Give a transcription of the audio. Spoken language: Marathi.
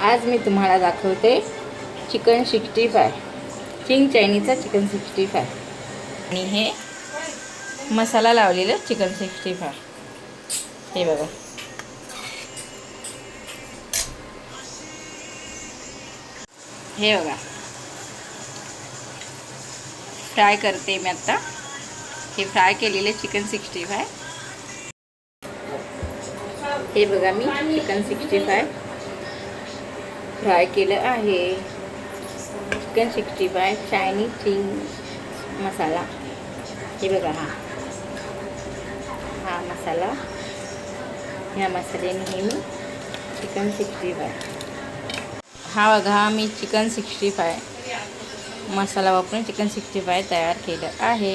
आज मी तुम्हाला दाखवते चिकन सिक्स्टी फाय. चिंग चायनीचा चिकन सिक्स्टी फाय. आणि हे मसाला लावलेलं चिकन सिक्स्टी फाय. हे बघा. हे बघा. फ्राय करते मी आत्ता हे फ्राय केलेले चिकन सिक्स्टी फाय. हे बघा मी चिकन सिक्स्टी फाय. फ्राय केलं आहे. Chicken sixty five Chinese Ching masala. हे बघा हा. हा मसाला. ह्या मसाल्याने हे मी चिकन सिक्स्टी फाय हा बघा मी चिकन सिक्स्टी फाय मसाला वापरून चिकन सिक्स्टी फाय तयार केलं आहे.